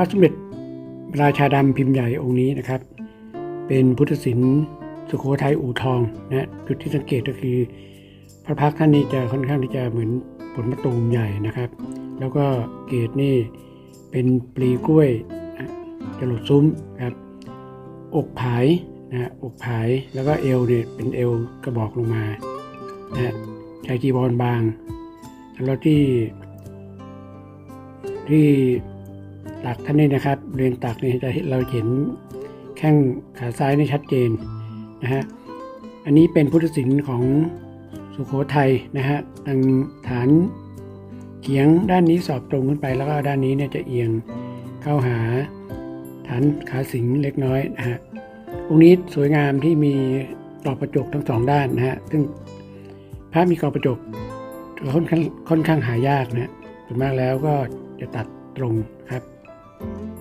พระสมเด็จราชาดำพิมพ์ใหญ่องค์นี้นะครับ เป็นพุทธศิลป์สุโขทัยอู่ทองนะจุดที่สังเกตก็คือ พระพักท่านนี้จะค่อนข้างที่จะเหมือนผลมะตูมใหญ่นะครับ แล้วก็เกศนี่เป็นปลีกล้วยนะจรดซุ้มครับอกผายนะอกผายแล้วก็เอวเนี่ยเป็นเอวกระบอกลงมานะฮะชายจีวรบางแล้วที่ที่ ตักท่านนี่นะครับเรียนตักนี่จะเราเห็นแข้งขาซ้ายนี่ชัดเจนนะฮะอันนี้เป็นพุทธศิลป์ของสุโขทัยนะฮะทางฐานเขียงด้านนี้สอบตรงขึ้นไปแล้วก็ด้านนี้เนี่ยจะเอียงเข้าหาฐานขาสิงเล็กน้อยนะฮะองค์นี้สวยงามที่มีกรอบกระจกทั้งสองด้านนะฮะซึ่งพระมีกรอบกระจกค่อนข้างค่อนข้างหายากนะส่วนมากแล้วก็จะตัดตรงครับ Bye.